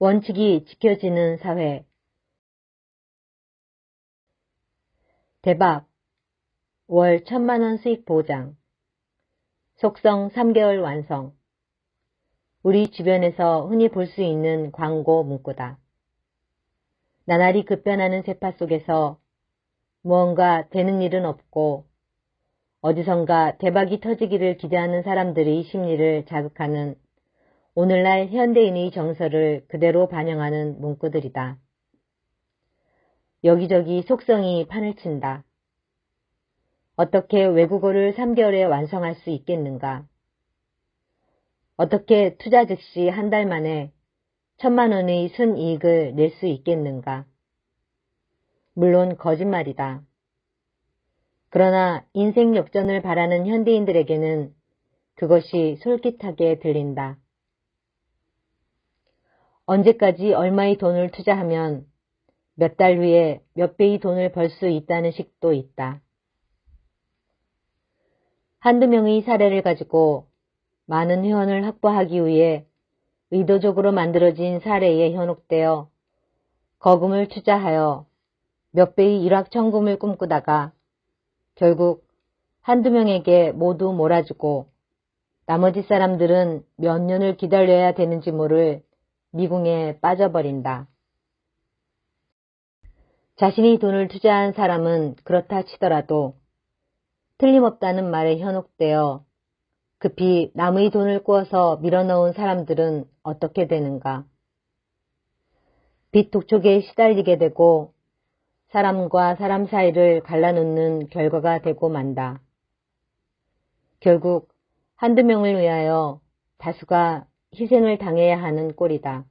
원칙이 지켜지는 사회. 대박. 월 천만원 수익 보장. 속성 3개월 완성. 우리 주변에서 흔히 볼 수 있는 광고 문구다. 나날이 급변하는 세파 속에서 무언가 되는 일은 없고 어디선가 대박이 터지기를 기대하는 사람들의 심리를 자극하는 오늘날 현대인의 정서를 그대로 반영하는 문구들이다. 여기저기 속성이 판을 친다. 어떻게 외국어를 3개월에 완성할 수 있겠는가? 어떻게 투자 즉시 한 달 만에 천만 원의 순이익을 낼 수 있겠는가? 물론 거짓말이다. 그러나 인생 역전을 바라는 현대인들에게는 그것이 솔깃하게 들린다. 언제까지 얼마의 돈을 투자하면 몇 달 후에 몇 배의 돈을 벌 수 있다는 식도 있다. 한두 명의 사례를 가지고 많은 회원을 확보하기 위해 의도적으로 만들어진 사례에 현혹되어 거금을 투자하여 몇 배의 일확천금을 꿈꾸다가 결국 한두 명에게 모두 몰아주고 나머지 사람들은 몇 년을 기다려야 되는지 모를 미궁에 빠져버린다. 자신이 돈을 투자한 사람은 그렇다 치더라도 틀림없다는 말에 현혹되어 급히 남의 돈을 꾸어서 밀어넣은 사람들은 어떻게 되는가? 빚 독촉에 시달리게 되고 사람과 사람 사이를 갈라놓는 결과가 되고 만다. 결국 한두 명을 위하여 다수가 희생을 당해야 하는 꼴이다.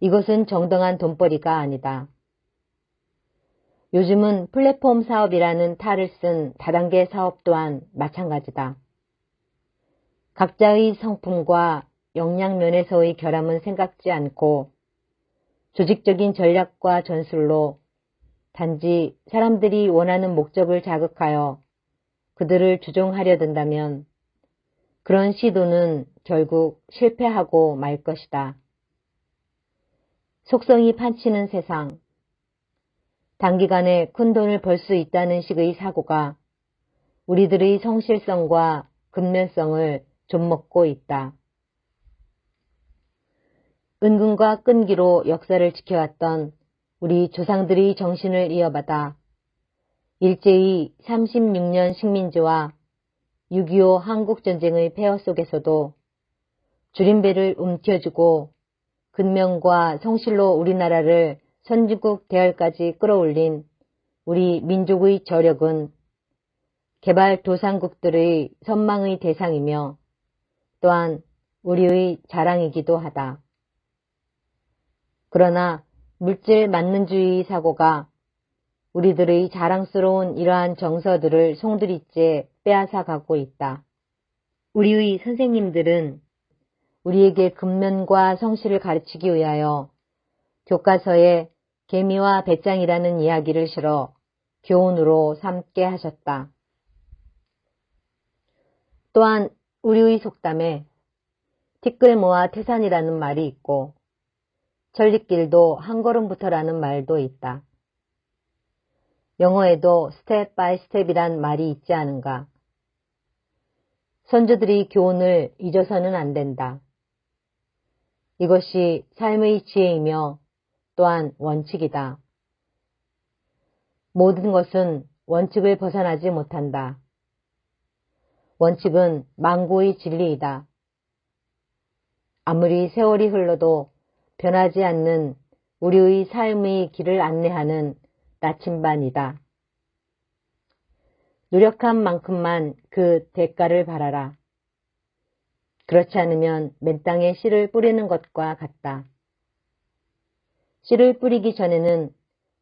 이것은 정당한 돈벌이가 아니다. 요즘은 플랫폼 사업이라는 탈을 쓴 다단계 사업 또한 마찬가지다. 각자의 성품과 역량 면에서의 결함은 생각지 않고 조직적인 전략과 전술로 단지 사람들이 원하는 목적을 자극하여 그들을 주종하려 든다면 그런 시도는 결국 실패하고 말 것이다. 속성이 판치는 세상. 단기간에 큰 돈을 벌 수 있다는 식의 사고가 우리들의 성실성과 근면성을 좀먹고 있다. 은근과 끈기로 역사를 지켜왔던 우리 조상들의 정신을 이어받아 일제히 36년 식민지와 6.25 한국전쟁의 폐허 속에서도 줄임배를 움켜쥐고 근명과 성실로 우리나라를 선진국 대열까지 끌어올린 우리 민족의 저력은 개발 도상국들의 선망의 대상이며 또한 우리의 자랑이기도 하다. 그러나 물질 만능주의 사고가 우리들의 자랑스러운 이러한 정서들을 송두리째 빼앗아 가고 있다. 우리의 선생님들은 우리에게 근면과 성실을 가르치기 위하여 교과서에 개미와 배짱이라는 이야기를 실어 교훈으로 삼게 하셨다. 또한 우리의 속담에 티끌 모아 태산이라는 말이 있고 전리길도 한 걸음부터라는 말도 있다. 영어에도 스텝 바이 스텝이란 말이 있지 않은가. 선조들이 교훈을 잊어서는 안 된다. 이것이 삶의 지혜이며 또한 원칙이다. 모든 것은 원칙을 벗어나지 못한다. 원칙은 망고의 진리이다. 아무리 세월이 흘러도 변하지 않는 우리의 삶의 길을 안내하는 나침반이다. 노력한 만큼만 그 대가를 바라라. 그렇지 않으면 맨 땅에 씨를 뿌리는 것과 같다. 씨를 뿌리기 전에는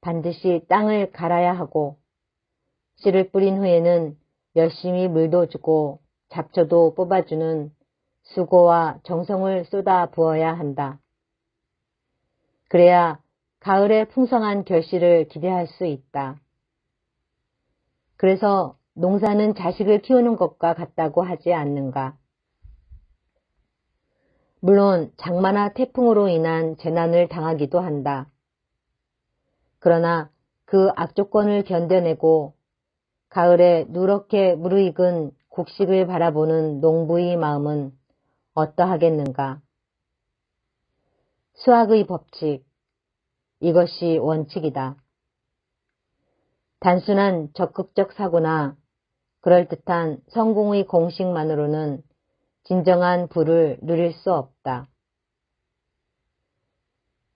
반드시 땅을 갈아야 하고 씨를 뿌린 후에는 열심히 물도 주고 잡초도 뽑아주는 수고와 정성을 쏟아 부어야 한다. 그래야 가을에 풍성한 결실을 기대할 수 있다. 그래서 농사는 자식을 키우는 것과 같다고 하지 않는가. 물론 장마나 태풍으로 인한 재난을 당하기도 한다. 그러나 그 악조건을 견뎌내고 가을에 누렇게 무르익은 곡식을 바라보는 농부의 마음은 어떠하겠는가. 수학의 법칙. 이것이 원칙이다. 단순한 적극적 사고나 그럴듯한 성공의 공식만으로는 진정한 부를 누릴 수 없다.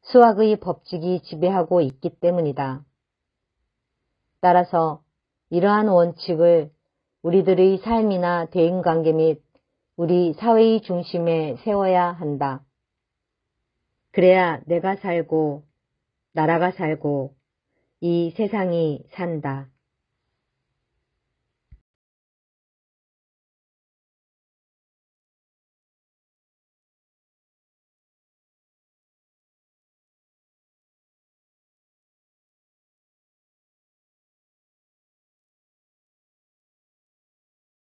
수학의 법칙이 지배하고 있기 때문이다. 따라서 이러한 원칙을 우리들의 삶이나 대인관계 및 우리 사회의 중심에 세워야 한다. 그래야 내가 살고 나라가 살고 이 세상이 산다.